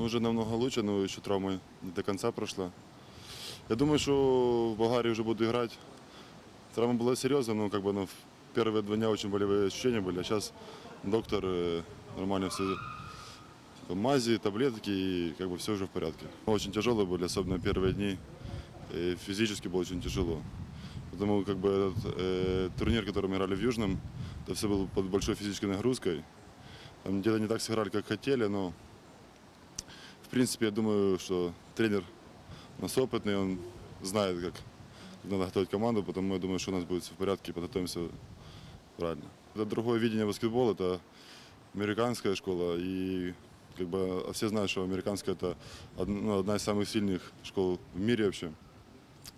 Ну, уже намного лучше, но еще травма не до конца прошла. Я думаю, что в Болгарии уже буду играть. Травма была серьезная, но как бы ну, в первые два дня очень болевые ощущения были. А сейчас доктор нормально все мази, таблетки, и как бы все уже в порядке. Очень тяжелые были, особенно первые дни. И физически было очень тяжело. Потому как бы этот э, турнир, который мы играли в Южном, это все было под большой физической нагрузкой. Там где-то не так сыграли, как хотели, но в принципе я думаю, что тренер у нас опытный, он знает, как надо готовить команду, потому я думаю, что у нас будет все в порядке подготовимся правильно. Это другое видение баскетбола, это американская школа, и как бы а все знают, что американская это од- одна из самых сильных школ в мире вообще.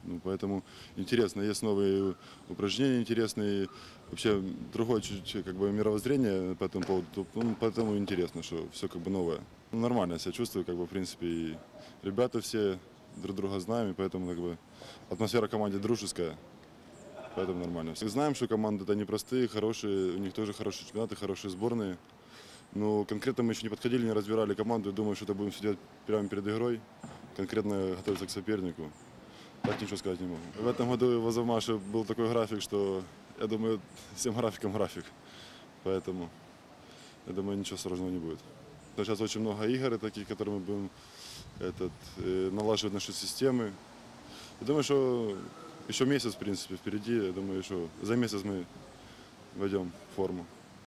Ну, поэтому интересно, есть новые упражнения интересные, вообще другое чуть-чуть как бы мировоззрение по этому поводу, ну, поэтому интересно, что все как бы новое. Ну, нормально себя чувствую, как бы в принципе и ребята все друг друга знаем, и поэтому как бы атмосфера в команде дружеская, поэтому нормально. Все знаем, что команды это непростые, хорошие, у них тоже хорошие чемпионаты, хорошие сборные. Но конкретно мы еще не подходили, не разбирали команду. Я думаю, что это будем сидеть прямо перед игрой, конкретно готовиться к сопернику. Так ничего сказать не могу. В этом году в Азовмаше был такой график, что я думаю, всем графиком график. Поэтому я думаю, ничего сложного не будет. Сейчас очень много игр таких, которые мы будем этот, э, налаживать наши системы. Я думаю, что еще месяц, в принципе, впереди. Я думаю, что за месяц мы войдем в форму.